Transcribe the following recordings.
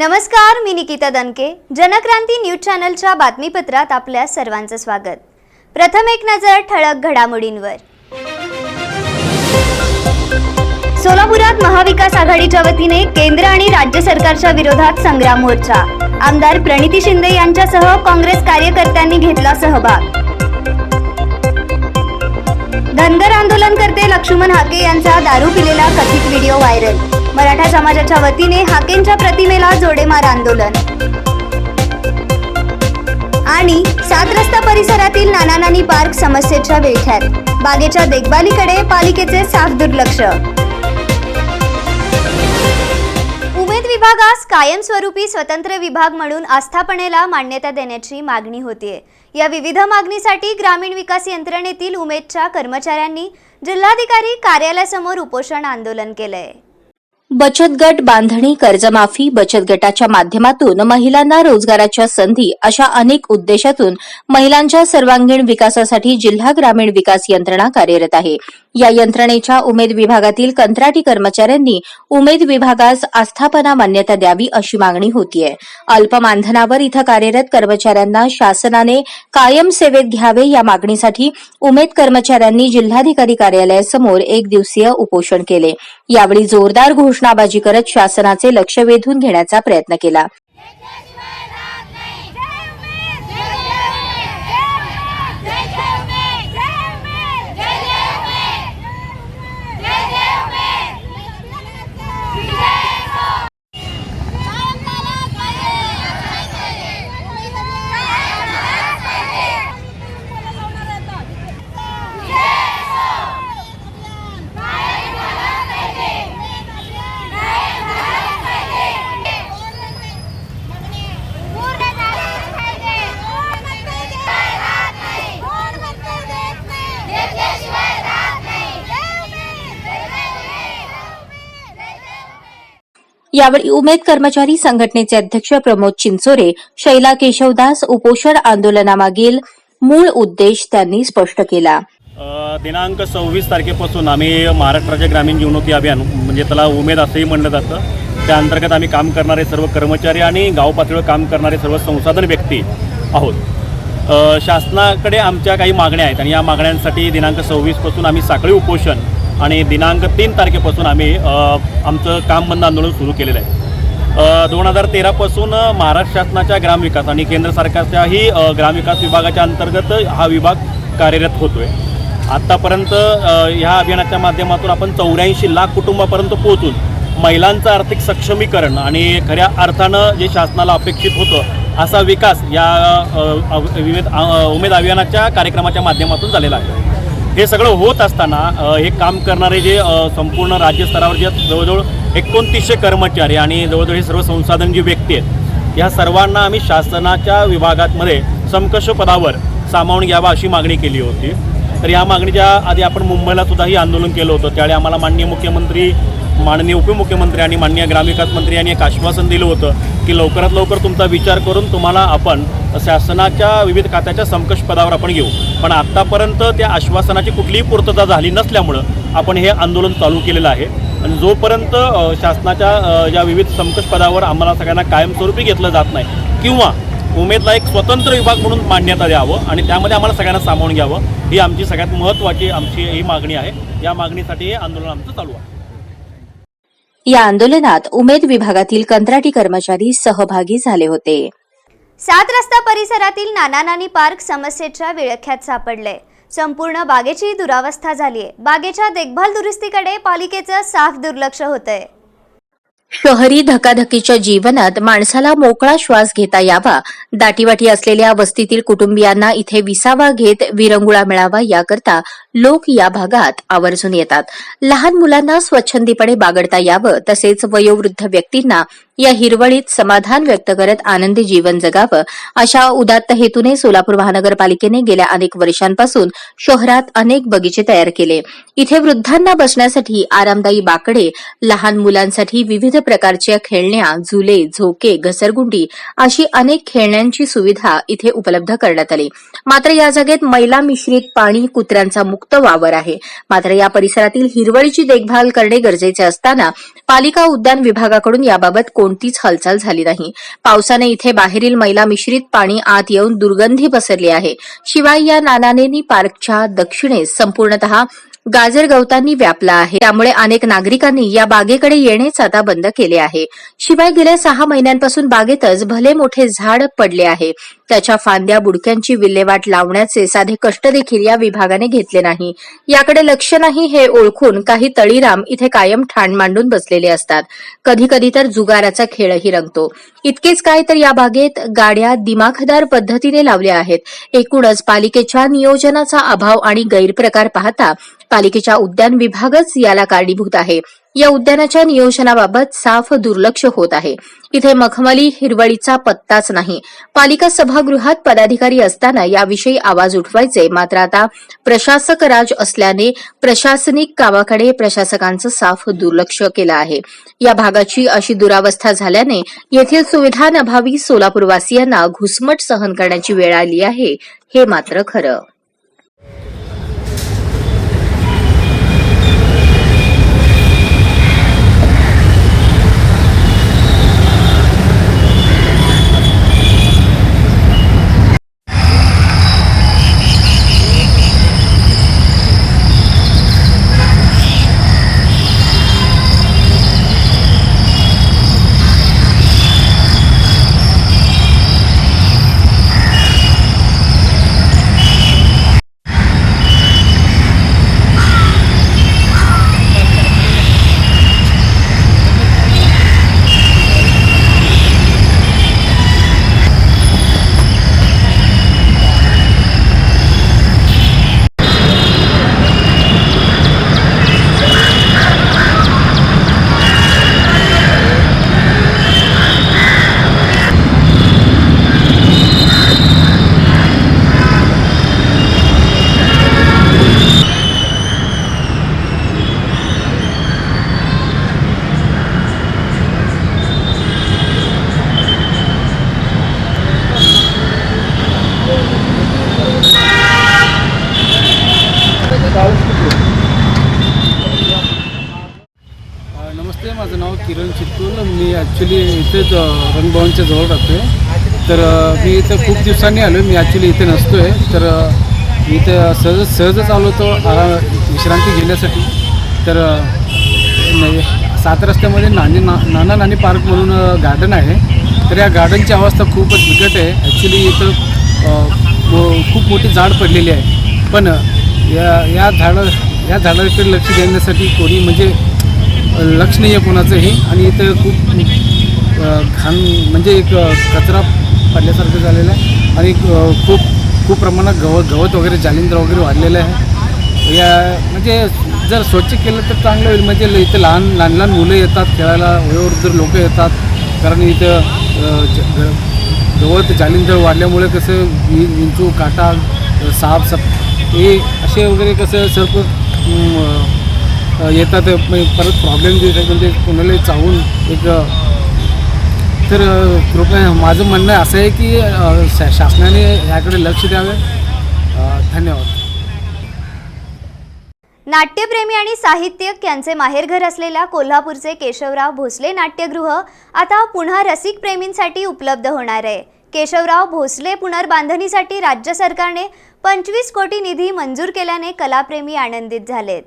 नमस्कार मी निकिता दनके जनक्रांती न्यूज चॅनलच्या बातमीपत्रात आपल्या सर्वांचं स्वागत. प्रथम एक नजर ठळक घडामोडींवर. सोलापुरात महाविकास आघाडीच्या वतीने केंद्र आणि राज्य सरकारच्या विरोधात संग्राम मोर्चा. आमदार प्रणिती शिंदे यांच्यासह काँग्रेस कार्यकर्त्यांनी घेतला सहभाग. धनगर आंदोलनकर्ते लक्ष्मण हाके यांचा दारू पिलेला कथित व्हिडिओ व्हायरल. मराठा समाजाच्या वतीने हाकेंच्या प्रतिमेला जोडेमार आंदोलन. आणि सात रस्ता परिसरातील नाना नानी पार्क समस्येच्या विळख्यात. बागेच्या देखभालीकडे पालिकेचे साफ दुर्लक्ष. उमेद विभागास कायमस्वरूपी स्वतंत्र विभाग म्हणून आस्थापनेला मान्यता देण्याची मागणी होतीये. या विविध मागणीसाठी ग्रामीण विकास यंत्रणेतील उमेदच्या कर्मचाऱ्यांनी जिल्हाधिकारी कार्यालयासमोर उपोषण आंदोलन केलंय. बचत गट बांधणी कर्जमाफी बचत गटाच्या माध्यमातून महिलांना रोजगाराच्या संधी अशा अनेक उद्देशातून महिलांच्या सर्वांगीण विकासासाठी जिल्हा ग्रामीण विकास यंत्रणा कार्यरत आहे. या यंत्रणेच्या उमेद विभागातील कंत्राटी कर्मचाऱ्यांनी उमेद विभागास आस्थापना मान्यता द्यावी अशी मागणी होतीये. अल्प मानधनावर इथं कार्यरत कर्मचाऱ्यांना शासनाने कायम सेवेत घ्यावे या मागणीसाठी उमेद कर्मचाऱ्यांनी जिल्हाधिकारी कार्यालयासमोर एक दिवसीय उपोषण केले. यावेळी जोरदार घोषणाबाजी करत शासनाचे लक्ष वेधून घेण्याचा प्रयत्न केला. यावेळी उमेद कर्मचारी संघटनेचे अध्यक्ष प्रमोद चिंचोरे शैला केशवदास उपोषण आंदोलनामागील मूळ उद्देश त्यांनी स्पष्ट केला. दिनांक सव्वीस तारखेपासून आम्ही महाराष्ट्राचे ग्रामीण जीवनोती अभियान म्हणजे त्याला उमेद असंही म्हणलं जातं. त्या अंतर्गत आम्ही काम करणारे सर्व कर्मचारी आणि गाव पातळीवर काम करणारे सर्व संसाधन व्यक्ती आहोत. शासनाकडे आमच्या काही मागण्या आहेत आणि या मागण्यांसाठी दिनांक सव्वीसपासून आम्ही साखळी उपोषण आणि दिनांक तीन तारखेपासून आम्ही आमचं काम बंद आंदोलन सुरू केलेलं आहे. दोन हजार तेरापासून महाराष्ट्र शासनाच्या ग्रामविकास आणि केंद्र सरकारच्याही ग्रामविकास विभागाच्या अंतर्गत हा विभाग कार्यरत होतो आहे आत्तापर्यंत ह्या अभियानाच्या माध्यमातून आपण चौऱ्याऐंशी लाख कुटुंबापर्यंत पोहोचून महिलांचं आर्थिक सक्षमीकरण आणि खऱ्या अर्थानं जे शासनाला अपेक्षित होतं असा विकास या विविध उमेद अभियानाच्या कार्यक्रमाच्या माध्यमातून झालेला आहे. हे सगळं होत असताना हे काम करणारे जे संपूर्ण राज्य स्तरावर जे जवळजवळ एकोणतीसशे कर्मचारी आणि जवळजवळ हे सर्व संसाधन जी व्यक्ती आहेत या सर्वांना आम्ही शासनाच्या विभागातमध्ये समकक्ष पदावर सामावून घ्यावा अशी मागणी केली होती. तर या मागणीच्या आधी आपण मुंबईला सुद्धाही आंदोलन केलं होतं. त्यावेळी आम्हाला माननीय मुख्यमंत्री माननीय उपमुख्यमंत्री आणि माननीय ग्रामविकास मंत्री यांनी एक आश्वासन दिलं होतं की लवकरात लवकर तुमचा विचार करून तुम्हाला आपण शासनाच्या विविध खात्याच्या समकक्ष पदावर आपण घेऊ पण आत्तापर्यंत त्या आश्वासनाची कुठलीही पूर्तता झाली नसल्यामुळं आपण हे आंदोलन चालू केलेलं आहे. आणि जोपर्यंत शासनाच्या या विविध समकक्ष पदावर आम्हाला सगळ्यांना कायमस्वरूपी घेतलं जात नाही किंवा उमेदला एक स्वतंत्र विभाग म्हणून मान्यता द्यावं आणि त्यामध्ये आम्हाला सगळ्यांना सामावून घ्यावं ही आमची सगळ्यात महत्त्वाची आमची ही मागणी आहे. या मागणीसाठी हे आंदोलन आमचं चालू आहे. या आंदोलनात उमेद विभागातील कंत्राटी कर्मचारी सहभागी झाले होते. सात रस्ता परिसरातील नाना नानी पार्क समस्येच्या विळख्यात सापडले. संपूर्ण बागेची दुरावस्था झालीय. बागेच्या देखभाल दुरुस्तीकडे पालिकेचं साफ दुर्लक्ष होतंय. शहरी धकाधकीच्या जीवनात माणसाला मोकळा श्वास घेता यावा दाटीवाटी असलेल्या वस्तीतील कुटुंबियांना इथे विसावा घेत विरंगुळा मिळावा याकरता लोक या भागात आवर्जून येतात. लहान मुलांना स्वच्छंदीपणे बागडता यावं तसेच वयोवृद्ध व्यक्तींना या हिरवळीत समाधान व्यक्त करत आनंदी जीवन जगावं अशा उदात्त हेतूने सोलापूर महानगरपालिकेने गेल्या अनेक वर्षांपासून शहरात अनेक बगीचे तयार केले. इथे वृद्धांना बसण्यासाठी आरामदायी बाकडे लहान मुलांसाठी विविध प्रकारच्या खेळण्या झुले झोके घसरगुंडी अशी अनेक खेळण्यांची सुविधा इथे उपलब्ध करण्यात आली. मात्र या जागेत मैला मिश्रित पाणी कुत्र्यांचा मुक्त मुक्त वावर आहे. मात्र या परिसरातील हिरवळीची देखभाल करणे गरजेचे असताना पालिका उद्यान विभागाकडून याबाबत कोणतीच हालचाल झाली नाही. पावसाने इथे बाहेरील मैला मिश्रित पाणी आत येऊन दुर्गंधी पसरली आहे. शिवाय या नानानेनी पार्कच्या दक्षिणेस संपूर्णतः गाजर गवतांनी व्यापला आहे. त्यामुळे अनेक नागरिकांनी या बागेकडे येणेच आता बंद केले आहे. शिवाय गेल्या सहा महिन्यांपासून बागेतच भले मोठे झाड पडले आहे. त्याच्या फांद्या बुडक्यांची विल्हेवाट लावण्याचे साधे कष्ट देखील या विभागाने घेतले नाही. याकडे लक्ष नाही हे ओळखून काही तळीराम इथे कायम ठाण मांडून बसलेले असतात. कधी कधी तर जुगाराचा खेळही रंगतो. इतकेच काय तर या बागेत गाड्या दिमाखदार पद्धतीने लावल्या आहेत. एकूणच पालिकेच्या नियोजनाचा अभाव आणि गैरप्रकार पाहता पालिकेच्या उद्यान विभागच याला कारणीभूत आहे. या उद्यानाच्या नियोजनाबाबत साफ दुर्लक्ष होत आहे. इथे मखमली हिरवळीचा पत्ताच नाही. पालिका सभागृहात पदाधिकारी असताना याविषयी आवाज उठवायचे मात्र आता प्रशासक राज असल्याने प्रशासनिक कामाकडे प्रशासकांचं साफ दुर्लक्ष केलं आहे. या भागाची अशी दुरावस्था झाल्याने येथील सुविधांअभावी सोलापूरवासियांना घुसमट सहन करण्याची वेळ आली आहे हे मात्र खरं अ, नमस्ते माझं नाव किरण चित्तूल मी ॲक्च्युली रंगभवनच्या जवळ राहतो आहे तर मी इथं खूप दिवसांनी आलो मी ॲक्च्युली इथे नसतो आहे तर मी इथं सहज सहजच आलो होतो आरा विश्रांती घेण्यासाठी. तर सात रस्त्यामध्ये नानी ना नाना नानी पार्क म्हणून गार्डन आहे. तर या गार्डनची अवस्था खूपच बिकट आहे. ॲक्च्युली इथं मो- खूप मोठी झाड पडलेली आहे. पण या या झाडं या झाडाकडे लक्ष देण्यासाठी कोणी म्हणजे लक्ष नाही आहे कोणाचंही. आणि इथं खूप घाण म्हणजे एक कचरा पडल्यासारखं झालेला आहे आणि खूप खूप प्रमाणात गवत गवत वगैरे जालिंद्र वगैरे वाढलेलं आहे. या म्हणजे जर स्वच्छ केलं तर चांगलं होईल. म्हणजे इथे इथं लहान लहान लहान मुलं येतात खेळायला वयोवृद्ध लोक येतात. कारण इथं ज- गवत जालिंदर वाढल्यामुळे कसं विंचू काटा साप सप हे असे वगैरे कसं सर्प येतात. परत प्रॉब्लेम देतात म्हणजे कोणाला चावून एक तर कृपया माझं म्हणणं असं आहे की शा शासनाने याकडे लक्ष द्यावे. धन्यवाद. नाट्यप्रेमी आणि साहित्यिक यांचे माहेरघर असलेल्या कोल्हापूरचे केशवराव भोसले नाट्यगृह आता पुन्हा रसिकप्रेमींसाठी उपलब्ध होणार आहे. केशवराव भोसले पुनर्बांधणीसाठी राज्य सरकारने पंचवीस कोटी निधी मंजूर केल्याने कलाप्रेमी आनंदित झालेत.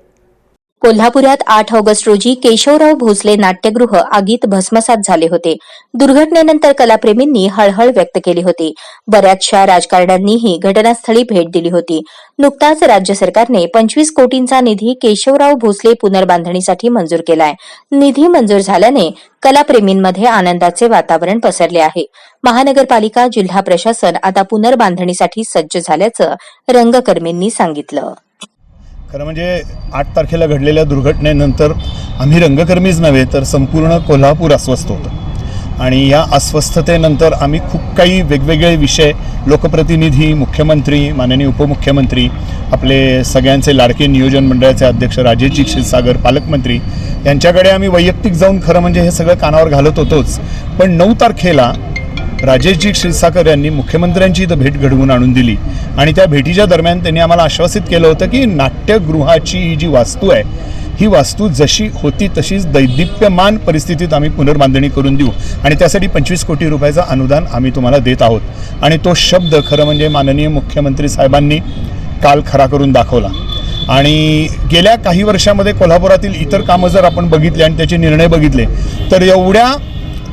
कोल्हापुरात आठ ऑगस्ट रोजी केशवराव भोसले नाट्यगृह आगीत भस्मसात झाले होते. दुर्घटनेनंतर कलाप्रेमींनी हळहळ व्यक्त केली होती. बऱ्याचशा राजकारण्यांनीही घटनास्थळी भेट दिली होती. नुकताच राज्य सरकारने पंचवीस कोटींचा निधी केशवराव भोसले पुनर्बांधणीसाठी मंजूर केलाय. निधी मंजूर झाल्याने कलाप्रेमींमध्ये आनंदाचे वातावरण पसरले आहे. महानगरपालिका जिल्हा प्रशासन आता पुनर्बांधणीसाठी सज्ज झाल्याचं रंगकर्मींनी सांगितलं. खरं म्हणजे आठ तारखेला घडलेल्या दुर्घटनेनंतर आम्ही रंगकर्मीच नव्हे तर संपूर्ण कोल्हापूर अस्वस्थ होतं. आणि या अस्वस्थतेनंतर आम्ही खूप काही वेगवेगळे विषय लोकप्रतिनिधी मुख्यमंत्री माननीय उपमुख्यमंत्री आपले सगळ्यांचे लाडके नियोजन मंडळाचे अध्यक्ष राजेशजी क्षीरसागर पालकमंत्री यांच्याकडे आम्ही वैयक्तिक जाऊन खरं म्हणजे हे सगळं कानावर घालत होतोच. पण नऊ तारखेला राजेशजी क्षीरसागर यांनी मुख्यमंत्र्यांची इथं भेट घडवून आणून दिली. आणि त्या भेटीच्या दरम्यान त्यांनी आम्हाला आश्वासित केलं होतं की नाट्यगृहाची ही जी वास्तू आहे ही वास्तू जशी होती तशीच दैदिप्यमान परिस्थितीत आम्ही पुनर्बांधणी करून देऊ. आणि त्यासाठी पंचवीस कोटी रुपयाचं अनुदान आम्ही तुम्हाला देत आहोत. आणि तो शब्द खरं म्हणजे माननीय मुख्यमंत्री साहेबांनी काल खरा करून दाखवला. आणि गेल्या काही वर्षामध्ये कोल्हापुरातील इतर कामं जर आपण बघितले आणि त्याचे निर्णय बघितले तर एवढ्या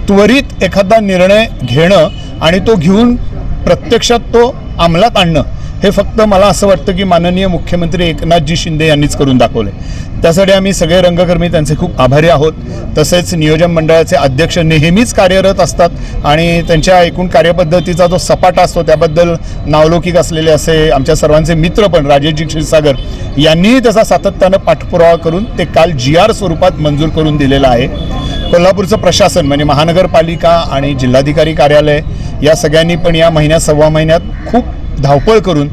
त्वरित एखादा निर्णय घेणं आणि तो घेऊन प्रत्यक्षात तो अंमलात आणणं हे फक्त मला असं वाटतं की माननीय मुख्यमंत्री एकनाथजी शिंदे यांनीच करून दाखवले त्यासाठी आम्ही सगळे रंगकर्मी त्यांचे खूप आभारी आहोत. तसेच नियोजन मंडळाचे अध्यक्ष नेहमीच कार्यरत असतात आणि त्यांच्या एकूण कार्यपद्धतीचा जो सपाटा असतो त्याबद्दल नावलौकिक असलेले असे आमच्या सर्वांचे मित्र पण राजेशजी क्षीरसागर यांनीही त्याचा सातत्यानं पाठपुरावा करून ते काल जी आर स्वरूपात मंजूर करून दिलेलं आहे. कोल्हापूरचं प्रशासन म्हणजे महानगरपालिका आणि जिल्हाधिकारी कार्यालय या सगळ्यांनी पण या महिन्यात सव्वा महिन्यात खूप धावपळ करून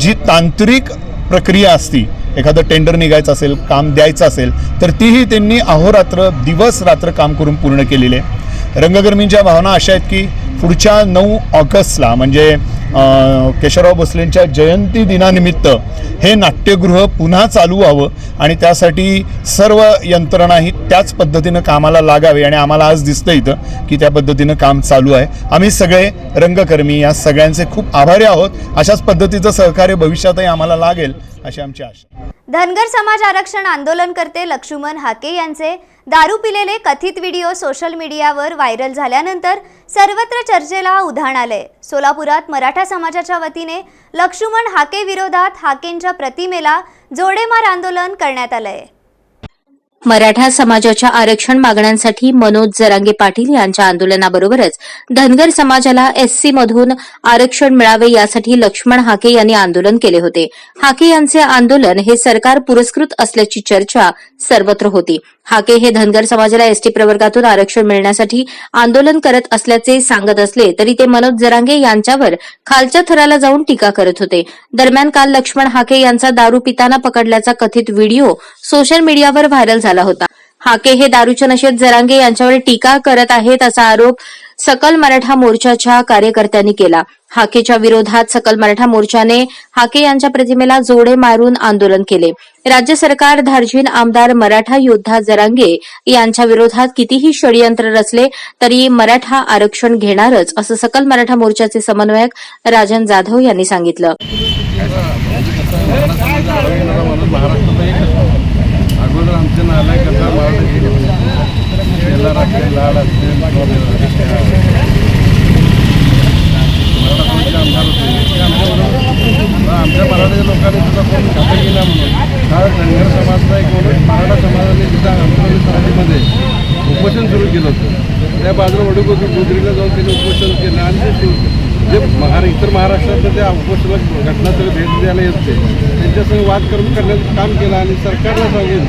जी तांत्रिक प्रक्रिया असती एखादं टेंडर निघायचं असेल काम द्यायचं असेल तर तीही त्यांनी अहोरात्र दिवस रात्र काम करून पूर्ण केलेले. आहे रंगकर्मींच्या भावना अशा आहेत की पुढच्या नऊ ऑगस्टला म्हणजे केशवराव भोसलेंच्या जयंती दिनानिमित्त हे नाट्यगृह पुन्हा चालू व्हावं आणि त्यासाठी सर्व यंत्रणा ही त्याच पद्धतीनं कामाला लागावे आणि आम्हाला आज दिसतं इथं की त्या पद्धतीनं काम चालू आहे. आम्ही सगळे रंगकर्मी या सगळ्यांचे खूप आभारी आहोत. अशाच पद्धतीचं सहकार्य भविष्यातही आम्हाला लागेल अशी आमची आशा. धनगर समाज आरक्षण आंदोलनकर्ते लक्ष्मण हाके यांचे दारू पिलेले कथित व्हिडिओ सोशल मीडियावर व्हायरल झाल्यानंतर सर्वत्र चर्चेला उधाण आलंय. सोलापुरात मराठा समाजाच्या वतीने लक्ष्मण हाके विरोधात हाकेंच्या प्रतिमेला जोडेमार आंदोलन करण्यात आलंय. मराठा समाजाच्या आरक्षण मागण्यांसाठी मनोज जरांगे पाटील यांच्या आंदोलनाबरोबरच धनगर समाजाला एससी मधून आरक्षण मिळावे यासाठी लक्ष्मण हाके यांनी आंदोलन केले होते. हाके यांचे आंदोलन हे सरकार पुरस्कृत असल्याची चर्चा सर्वत्र होती. हाके हे धनगर समाजाला एसटी प्रवर्गातून आरक्षण मिळण्यासाठी आंदोलन करत असल्याचे सांगत असले तरी ते मनोज जरांगे यांच्यावर खालच्या थराला जाऊन टीका करत होते. दरम्यान काल लक्ष्मण हाके यांचा दारू पिताना पकडल्याचा कथित व्हिडिओ सोशल मीडियावर व्हायरल झाला. होता. हाके हे दारूच्या नशेत जरांगे यांच्यावर टीका करत आहेत असा आरोप सकल मराठा मोर्चाच्या कार्यकर्त्यांनी केला. हाकेच्या विरोधात सकल मराठा मोर्चाने हाके यांच्या प्रतिमेला जोडे मारून आंदोलन केले. राज्य सरकार धार्जिन आमदार मराठा योद्धा जरांगे यांच्या विरोधात कितीही षडयंत्र रचले तरी मराठा आरक्षण घेणारच असं सकल मराठा मोर्चाचे समन्वयक राजन जाधव यांनी सांगितलं. महाराष्ट्रात एकच अगोदर आमचे नालायक कथा मराठी याला राखले लाड असते मराठा आमदार होते? आमच्या मराठी लोकांनी सुद्धा कोण खाता केला म्हणून. हा धनगर समाजचा एक म्हणून मराठा समाजाने सुद्धा आंदोलन समितीमध्ये उपोषण सुरू केलं होतं. त्या बाजूला वडूगोदरी गोदरीला जाऊन त्यांनी उपोषण केलं आणि ते सु- जे महारा इतर महाराष्ट्रात त्या उपोषणाला घटनास्थळी भेट द्यायला येते त्यांच्यासंग वाद करून करण्याचं काम केलं आणि सरकारला सांगेल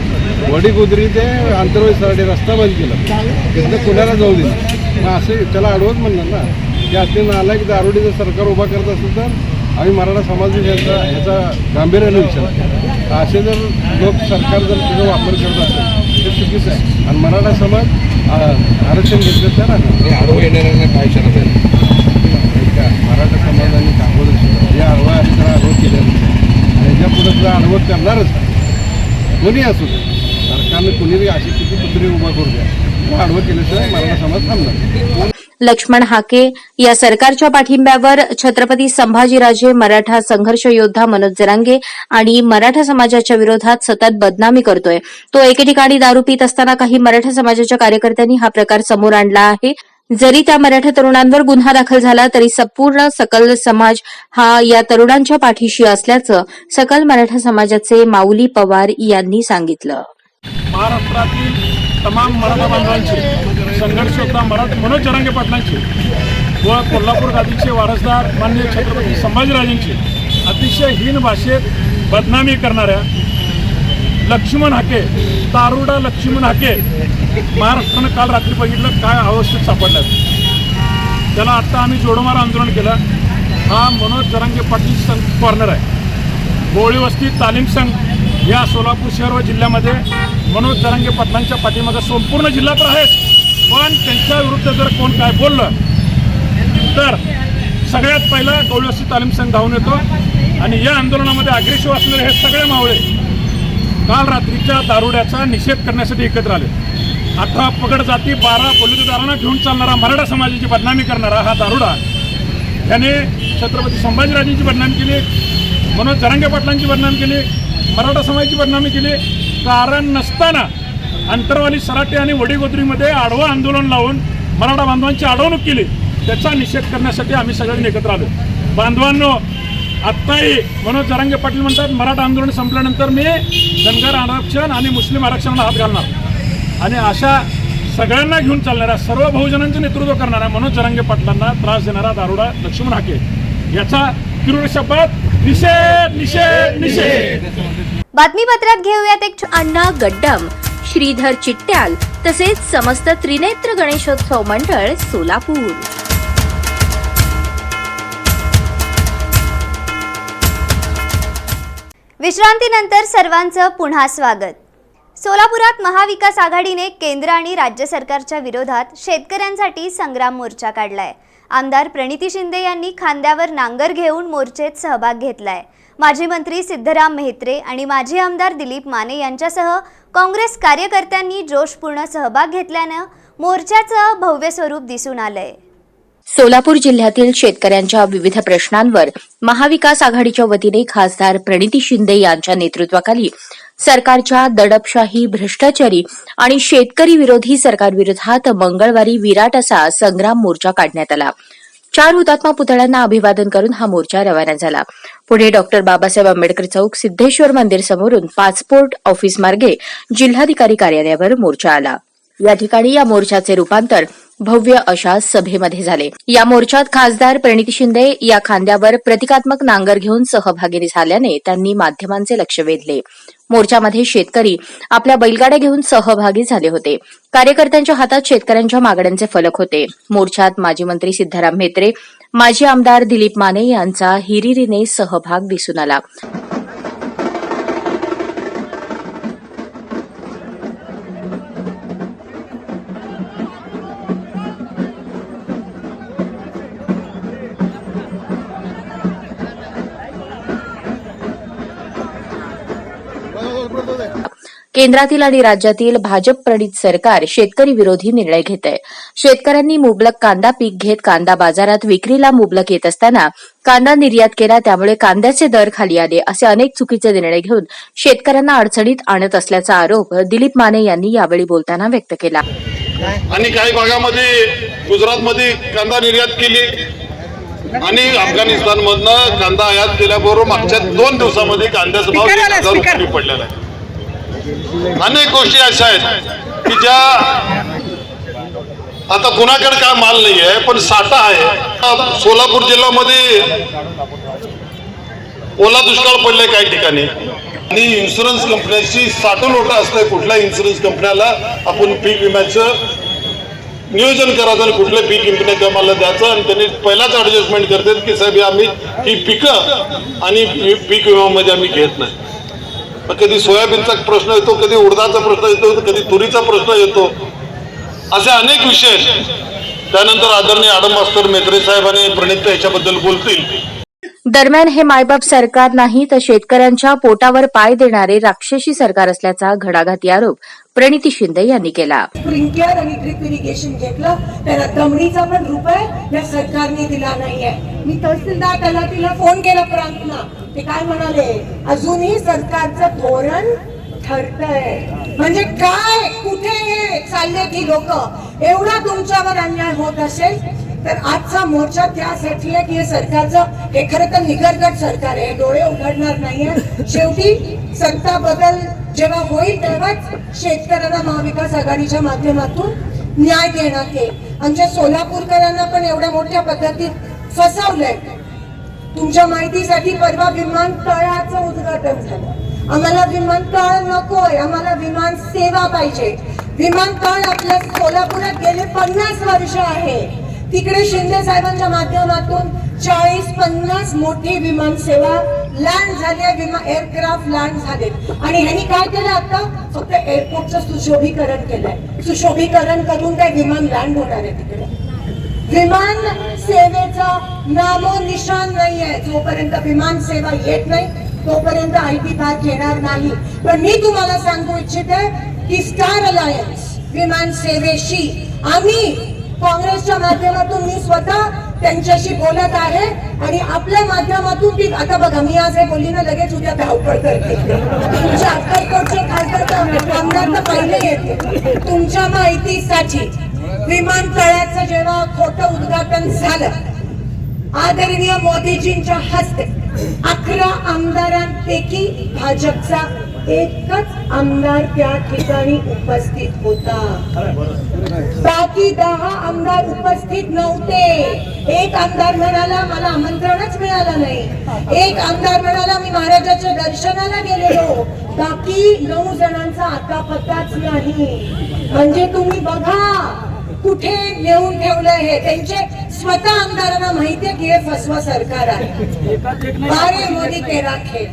वडीगोदरी ते आंतरवाडी सरडे रस्ता बंद केला. तिथं पुण्याला जाऊ दिलं. मग असे त्याला अडवत म्हणणार ना. की असे नालायक दारुडीचं सरकार उभा करत असेल तर आम्ही मराठा समाज याचा ह्याचा गांभीर्याने विचार असे जर लोक सरकार जर त्याचा वापर करत असेल ते चुकीचं आहे. आणि मराठा समाज आरक्षण घेतलं तर आडवं येणाऱ्यांना काय शरत आहे का मराठा समाजाने दाखवलं हे आडवा तर आडवं केलं आणि ह्याच्या पुढे आडवं करणारच. कोणी असू दे. कुणीही अशी किती उभा करू द्या. आडवं केल्याशिवाय मराठा समाज थांबणार. लक्ष्मण हाके या सरकारच्या पाठिंब्यावर छत्रपती संभाजीराजे मराठा संघर्ष योद्धा मनोज जरांगे आणि मराठा समाजाच्या विरोधात सतत बदनामी करतोय. तो एके ठिकाणी दारू पित असताना काही मराठा समाजाच्या कार्यकर्त्यांनी हा प्रकार समोर आणला आहे. जरी त्या मराठा तरुणांवर गुन्हा दाखल झाला तरी संपूर्ण सकल समाज हा या तरुणांच्या पाठीशी असल्याचं सकल मराठा समाजाचे माऊली पवार यांनी सांगितलं. महाराष्ट्रातील तमाम मराठा बांधवांचे संघर्ष योद्धा मराठ मनोज जरांगे पाटलांचे व कोल्हापूर गादीचे वारसदार मान्य छत्रपती संभाजीराजेंची अतिशय हीन भाषेत बदनामी करणाऱ्या लक्ष्मण हाके तारुडा लक्ष्मण हाके महाराष्ट्रानं काल रात्री बघितलं काय अवस्थेत सापडल्यात. त्याला आत्ता आम्ही जोडमार आंदोलन केलं. हा मनोज जरांगे पाटील संघ कॉर्नर आहे. गोळीवस्ती तालीम संघ या सोलापूर शहर व जिल्ह्यामध्ये मनोज तरंगे पाटलांच्या पाठीमागं संपूर्ण जिल्हा तर आहेच. पण त्यांच्या विरुद्ध जर कोण काय बोललं तर सगळ्यात पहिला गौळवस्ती तालीम संघ धावून येतो. आणि या आंदोलनामध्ये अग्रेसिव्ह असलेले हे सगळे मावळे काल रात्रीच्या दारुड्याचा निषेध करण्यासाठी एकत्र आले. अठरा पगड जाती बारा बलुतेदारांना घेऊन चालणारा मराठा समाजाची बदनामी करणारा हा दारुडा. याने छत्रपती संभाजीराजेंची बदनामी केली मनोज जरांगे पाटलांची बदनामी केली मराठा समाजाची बदनामी केली कारण नसताना अंतरवाली सराटे आणि वडीगोद्रीमध्ये आडवं आंदोलन लावून मराठा बांधवांची अडवणूक केली. त्याचा निषेध करण्यासाठी आम्ही सगळ्यांनी एकत्र आलो. बांधवांनो आत्ताही मनोज जरांगे पाटील म्हणतात मराठा आंदोलन संपल्यानंतर मी धनगर आरक्षण आणि मुस्लिम आरक्षणाला हात घालणार. आणि अशा सगळ्यांना घेऊन चालणाऱ्या सर्व बहुजनांचं नेतृत्व करणाऱ्या मनोज जरांगे पाटलांना त्रास देणारा दारुडा लक्ष्मण हाके. याचा किरुड शब्दात निषेध निषेध निषेध. बातमीपत्रात घेऊयात एक छो- अण्णा गड्डम श्रीधर चिट्ट्याल तसेच समस्त त्रिनेत्र गणेशोत्सव मंडळ सोलापूर. विश्रांतीनंतर सर्वांचं पुन्हा स्वागत. सोलापुरात महाविकास आघाडीने केंद्र आणि राज्य सरकारच्या विरोधात शेतकऱ्यांसाठी संग्राम मोर्चा काढलाय. आमदार प्रणिती शिंदे यांनी खांद्यावर नांगर घेऊन मोर्चेत सहभाग घेतलाय. माजी मंत्री सिद्धराम मेहत्रे आणि माजी आमदार दिलीप माने यांच्यासह काँग्रेस कार्यकर्त्यांनी जोशपूर्ण सहभाग घेतल्यानं मोर्चाचं भव्य स्वरूप दिसून आलंय. सोलापूर जिल्ह्यातील शेतकऱ्यांच्या विविध प्रश्नांवर महाविकास आघाडीच्या वतीने खासदार प्रणिती शिंदे यांच्या नेतृत्वाखाली सरकारच्या दडपशाही भ्रष्टाचारी आणि शेतकरी विरोधी सरकारविरोधात मंगळवारी विराट असा संग्राम मोर्चा काढण्यात आला. चार हुतात्मा पुतळ्यांना अभिवादन करून हा मोर्चा रवाना झाला. पुढे डॉक्टर बाबासाहेब आंबेडकर चौक सिद्धेश्वर मंदिर समोरून पासपोर्ट ऑफिस मार्गे जिल्हाधिकारी कार्यालयावर मोर्चा आला. या ठिकाणी या मोर्चाचे रूपांतर भव्य अशा सभेमध्ये झाले. या मोर्चात खासदार प्रणिती शिंदे या खांद्यावर प्रतिकात्मक नांगर घेऊन सहभागी झाल्याने त्यांनी माध्यमांचे लक्ष वेधले. मोर्चामध्ये शेतकरी आपल्या बैलगाड्या घेऊन सहभागी झाले होते. कार्यकर्त्यांच्या हातात शेतकऱ्यांच्या मागण्यांचे फलक होते. मोर्चात माजी मंत्री सिद्धाराम म्हेत्रे माजी आमदार दिलीप माने यांचा हिरिरीने सहभाग दिसून आला. केंद्रातील आणि राज्यातील भाजप प्रणित सरकार शेतकरी विरोधी निर्णय घेत आहे शेतकऱ्यांनी मुबलक कांदा पीक घेत कांदा बाजारात विक्रीला मुबलक येत असताना कांदा निर्यात केला त्यामुळे कांद्याचे दर खाली आले असे अनेक चुकीचे निर्णय घेऊन शेतकऱ्यांना अडचणीत आणत असल्याचा आरोप दिलीप माने यांनी यावेळी बोलताना व्यक्त केला. आणि काही भागामध्ये गुजरातमध्ये कांदा निर्यात केली. आणि अफगाणिस्तान मधनं कांदा आयात केल्याबरोबर मागच्या दोन दिवसामध्ये कांद्याचा भाव एक हजार रुपये पडलेला आहे. अनेक गोष्टी अशा आहेत की ज्या आता कुणाकडे काय माल नाही आहे पण साठा आहे. सोलापूर जिल्ह्यामध्ये ओला दुष्काळ पडलाय काही ठिकाणी. आणि इन्शुरन्स कंपन्यांची साठवण लोट असते कुठल्या इन्शुरन्स कंपन्याला आपण पीक विम्याचं नियोजन करायचं आणि कुठल्या पीक कंपन्या कामाला द्यायचं आणि त्यांनी पहिलाच ॲडजस्टमेंट करतात की साहेब आम्ही ही पिकं आणि पीक विम्यामध्ये आम्ही घेत नाही. मग कधी सोयाबीनचा प्रश्न येतो कधी उडदाचा प्रश्न येतो कधी तुरीचा प्रश्न येतो. असे अनेक विषय त्यानंतर आदरणीय आडम मास्तर मेत्रे साहेब आणि प्रणित याच्याबद्दल बोलतील. दरम्यान हे मायबाप सरकार नाही तर शेतकऱ्यांच्या पोटावर पाय देणारे राक्षसी सरकार असल्याचा घडाघाती आरोप प्रणिती शिंदे यांनी केला. स्प्रिंकलर आणि ड्रिप इरिगेशन घेतलं त्याला दमडीचा पण रुपये या सरकारने दिला नाहीये. मी तहसीलदार तलाठीला फोन केला प्रांतना ते काय म्हणाले अजूनही सरकारचं धोरण ठरतंय. म्हणजे काय कुठे हे चालले की लोक? एवढा तुमच्यावर अन्याय होत असेल तर आजचा मोर्चा त्यासाठी आहे की हे सरकारचं हे खरं तर निगरगट सरकार आहे. डोळे उघडणार नाहीये. शेवटी सत्ता बदल जेव्हा होईल तेव्हाच शेतकऱ्यांना महाविकास आघाडीच्या माध्यमातून न्याय देण्यात येईल. आमच्या सोलापूरकरांना पण एवढ्या मोठ्या पद्धतीत फसवलंय. तुमच्या माहितीसाठी परवा विमानतळाचं उद्घाटन झालं. आम्हाला विमानतळ नकोय. आम्हाला विमान सेवा पाहिजे. विमानतळ आपल्या सोलापुरात गेले पन्नास वर्ष आहे. तिकडे शिंदे साहेबांच्या माध्यमातून चाळीस पन्नास मोठी विमान सेवा लँड झाल्या विमान एअरक्राफ्ट लँड झाले आणि ह्यांनी काय केलं आता? फक्त एअरपोर्टचं सुशोभीकरण केलंय. सुशोभीकरण करून काय विमान लँड होणार आहे तिकडे. विमान सेवेचा नामो निशान नाही आहे जोपर्यंत विमान सेवा येत नाही तोपर्यंत आयटी भाग घेणार येणार नाही. पण मी तुम्हाला सांगू इच्छिते की स्टार अलायन्स विमान सेवेशी आम्ही काँग्रेसच्या माध्यमातून मी स्वतः त्यांच्याशी बोलत आहे आणि आपल्या माध्यमातून ती आता बघा मी आज हे बोलली ना लगेच उद्या धावपळ करते. तुमच्या अक्कलकोटचे खासदार आमदार तर पहिले येते. तुमच्या माहितीसाठी विमानतळाचं जेव्हा खोटं उद्घाटन झालं आदरणीय मोदीजींच्या हस्ते अकरा आमदारांपैकी भाजपचा एकच आमदार त्या ठिकाणी उपस्थित होता. बाकी दहा आमदार उपस्थित नव्हते. एक आमदार म्हणाला मला आमंत्रणच मिळालं नाही. एक आमदार म्हणाला मी महाराजाच्या दर्शनाला गेलेलो. बाकी नऊ जणांचा आता पत्ताच नाही. म्हणजे तुम्ही बघा कुठे नेऊन ठेवलं हे त्यांचे स्वतः आमदारांना माहितीये की हे फसवा सरकार आहे. बारे मोदी तेरा खेळ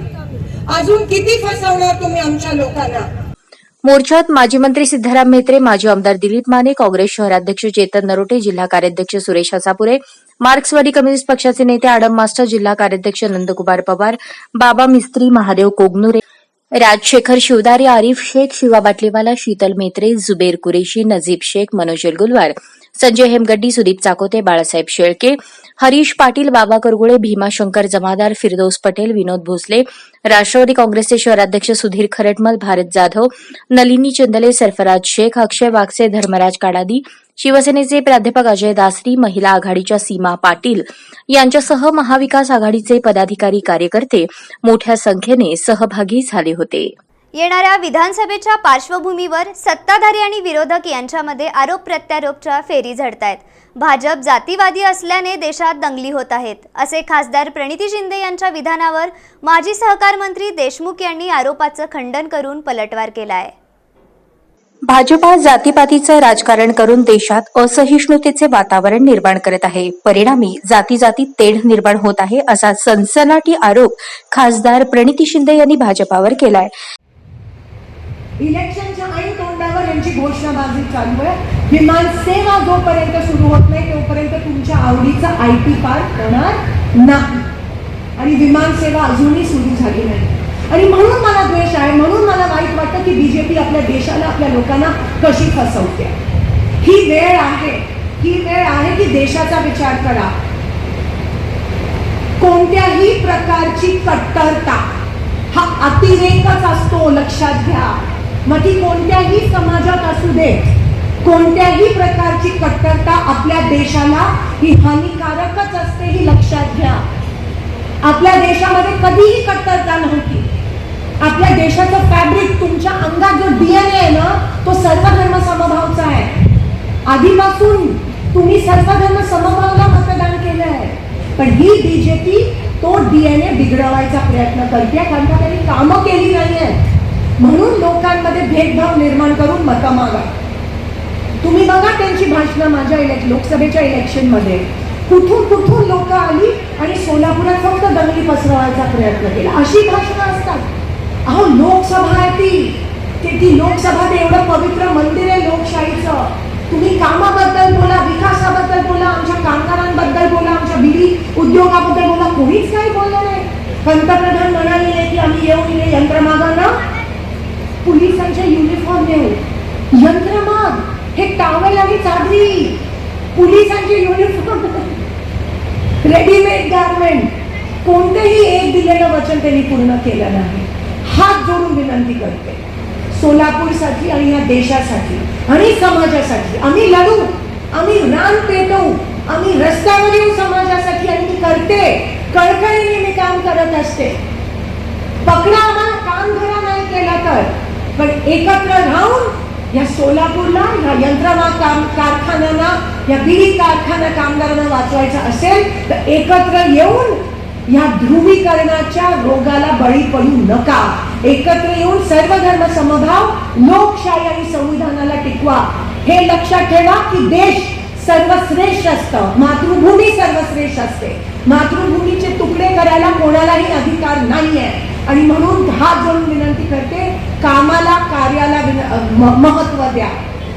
अजून किती फसवणार तुम्ही आमच्या लोकांना? मोर्चात माजी मंत्री सिद्धाराम म्हेत्रे माजी आमदार दिलीप माने काँग्रेस शहराध्यक्ष चेतन नरोटे जिल्हा कार्याध्यक्ष सुरेश हसापुरे मार्क्सवादी कम्युनिस्ट पक्षाचे नेते आडम मास्टर जिल्हा कार्याध्यक्ष नंदकुमार पवार बाबा मिस्त्री महादेव कोगनुरे राजशेखर शिवदारे आरिफ शेख शिवा बाटलीवाला शीतल मेत्रे जुबेर कुरेशी नजीब शेख मनोज गुलवार संजय हेमगड्डी सुदीप चाकोते बाळासाहेब शेळके हरीश पाटील बाबा करगुळे भीमाशंकर जमादार फिरदौस पटेल विनोद भोसले राष्ट्रवादी काँग्रेसचे शहराध्यक्ष सुधीर खरटमल भारत जाधव नलिनी चंदले सरफराज शेख अक्षय वागसे धर्मराज काडादी शिवसेनेचे प्राध्यापक अजय दासरी महिला आघाडीच्या सीमा पाटील यांच्यासह महाविकास आघाडीचे पदाधिकारी कार्यकर्ते मोठ्या संख्येने सहभागी झाले होते. येणाऱ्या विधानसभेच्या पार्श्वभूमीवर सत्ताधारी आणि विरोधक यांच्यामध्ये आरोप प्रत्यारोपच्या फेरी झडतायत. भाजप जातीवादी असल्याने देशात दंगली होत आहेत असे खासदार प्रणिती शिंदे यांच्या विधानावर माजी सहकार मंत्री देशमुख यांनी आरोपाचं खंडन करून पलटवार केला आहे भाजपा जातीपातीचं राजकारण करून देशात असहिष्णुतेचे वातावरण निर्माण करत आहे. परिणामी जाती जातीत तेढ निर्माण होत आहे असा सनसनाटी आरोप खासदार प्रणिती शिंदे यांनी भाजपावर केलाय. इलेक्शनच्या ऐन तोंडावर यांची घोषणाबाजी चालू आहे. विमान सेवा जोपर्यंत सुरू होत नाही तोपर्यंत तुमच्या आवडीचा आय टी पार्क होणार नाही. आणि विमान सेवा अजूनही सुरू झाली नाही. आणि म्हणून मला द्वेष आहे म्हणून मला वाईट वाटतं की बीजेपी आपल्या देशाला आपल्या लोकांना कशी फसवते. ही वेळ आहे ही वेळ आहे की देशाचा विचार करा. कोणत्याही प्रकारची कट्टरता हा अतिरेकच असतो लक्षात घ्या. मग ती कोणत्याही समाजात असू दे कोणत्याही प्रकारची कट्टरता आपल्या देशाला ही हानिकारकच असते ही लक्षात घ्या. आपल्या देशामध्ये कधीही कट्टरता नव्हती आपल्या देशाचं फॅब्रिक तुमच्या अंगात जो डीएनए आहे ना तो सर्व धर्म समभावचा आहे. आधीपासून तुम्ही सर्व धर्म समभावला मतदान केलं आहे. पण ही बीजेपी तो डीएनए बिघडवायचा प्रयत्न करते कारण का त्यांनी कामं केली नाही आहेत म्हणून लोकांमध्ये भेदभाव निर्माण करून मतं मागा. तुम्ही बघा त्यांची भाषणं माझ्या इलेक् लोकसभेच्या इलेक्शनमध्ये कुठून कुठून लोक आली आणि सोलापुरात फक्त दंगली पसरवायचा प्रयत्न केला. अशी भाषणं असतात. अहो लोकसभा आहे ती. ते ती लोकसभा ते एवढं पवित्र मंदिर आहे लोकशाहीचं. तुम्ही कामाबद्दल बोला विकासाबद्दल बोला आमच्या कामगारांबद्दल बोला आमच्या बिडी उद्योगाबद्दल बोला. कोणीच काही बोललं नाही. पंतप्रधान म्हणाले की आम्ही येऊन इथे यंत्रमागांना. पोलिसांच्या युनिफॉर्म देऊ यंत्रमाग हे टावेल आणि चादरी. पोलिसांचे युनिफॉर्म रेडीमेड गारमेंट कोणतेही एक दिलेलं वचन त्यांनी पूर्ण केलं नाही. हात जोडून विनंती करते. सोलापूरसाठी आणि या देशासाठी आणि समाजासाठी. आम्ही लढू. आम्ही रान पेटवू. आम्ही रस्त्यावर येऊ समाजासाठी आणि मी करते. कळकळीने मी काम करत असते. पकडा आम्हाला काम घरा नाही केला तर. पण एकत्र राहून या सोलापूरला या यंत्रमाग काम कारखान्यांना या बिडी कारखाना कामगारांना वाचवायचं असेल तर एकत्र येऊन या ध्रुवीकरणाच्या रोगाला बळी पडू नका. एकत्र येऊन सर्व धर्म समभाव लोकशाही आणि संविधानाला टिकवा. हे लक्षात ठेवा की देश सर्वश्रेष्ठ असतं. मातृभूमी सर्वश्रेष्ठ असते. मातृभूमीचे तुकडे करायला कोणालाही अधिकार नाहीये. आणि म्हणून हात जोडून विनंती करते कामाला कार्याला म- महत्त्व द्या.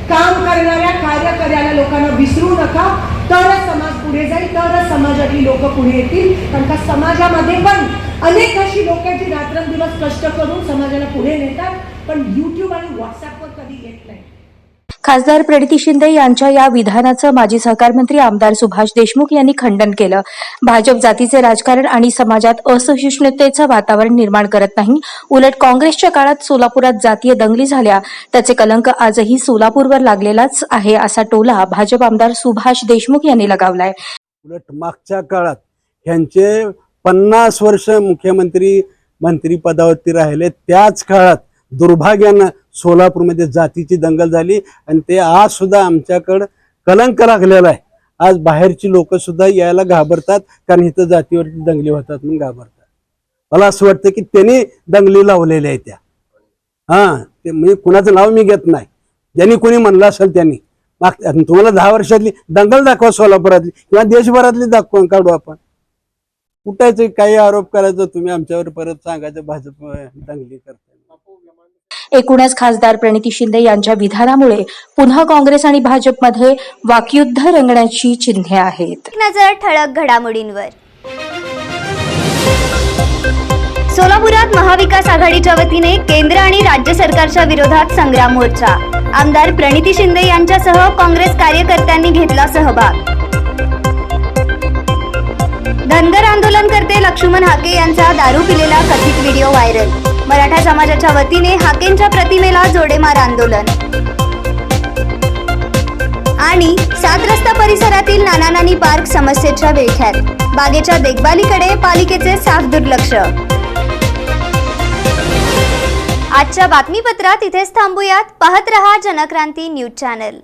काम करणाऱ्या कार्य करायला लोकांना विसरू नका. तरच समाज पुढे जाईल तरच समाजातली लोक पुढे येतील. कारण का समाजामध्ये पण अनेक अशी लोक आहेत जी रात्रंदिवस कष्ट करून समाजाला पुढे नेतात पण यूट्यूब आणि व्हॉट्सअपवर कधी येत नाही खासदार प्रणिती शिंदे यांच्या या विधानाचं माजी सहकार मंत्री आमदार सुभाष देशमुख यांनी खंडन केलं. भाजप जातीचे राजकारण आणि समाजात असहिष्णुतेचं वातावरण निर्माण करत नाही. उलट काँग्रेसच्या काळात सोलापुरात जातीय दंगली झाल्या. त्याचे कलंक आजही सोलापूरवर लागलेलाच आहे असा टोला भाजप आमदार सुभाष देशमुख यांनी लगावलाय. उलट मागच्या काळात ह्यांचे पन्नास वर्ष मुख्यमंत्री मंत्री पदावरती राहिले. त्याच काळात दुर्भाग्यानं सोलापूरमध्ये जातीची दंगल झाली आणि ते आज सुद्धा आमच्याकडं कलंक लागलेला आहे. आज बाहेरची लोक सुद्धा यायला घाबरतात कारण इथं जातीवरती दंगली होतात म्हणून घाबरतात. मला असं वाटतं की त्यांनी दंगली लावलेल्या आहेत त्या. हां ते म्हणजे कुणाचं नाव मी घेत नाही. ज्यांनी कोणी म्हणलं असेल त्यांनी. माग तुम्हाला दहा वर्षातली दंगल दाखवा सोलापुरातली किंवा देशभरातली दाखवा काढू आपण. कुठायचं काही आरोप करायचं? तुम्ही आमच्यावर परत सांगायचं भाजप दंगली करता एकूणच खासदार प्रणिती शिंदे यांच्या विधानामुळे पुन्हा काँग्रेस आणि भाजपमध्ये वाकयुद्ध रंगण्याची चिन्हे आहेत. नजर ठळक घडामोडींवर. सोलापुरात महाविकास आघाडीच्या वतीने केंद्र आणि राज्य सरकारच्या विरोधात संग्राम मोर्चा. आमदार प्रणिती शिंदे यांच्यासह काँग्रेस कार्यकर्त्यांनी घेतला सहभाग. धनगर आंदोलनकर्ते लक्ष्मण हाके यांचा दारू पिलेला कथित व्हिडिओ व्हायरल. मराठा समाजाच्या वतीने हाकेंच्या प्रतिमेला जोडेमार आंदोलन. आणि सात रस्ता परिसरातील नाना नानी पार्क समस्येच्या वेठ्यात बागेच्या देखभालीकडे पालिकेचे साफ दुर्लक्ष. आजच्या बातमीपत्रात इथेच थांबूयात. पाहत रहा जनक्रांती न्यूज चॅनल.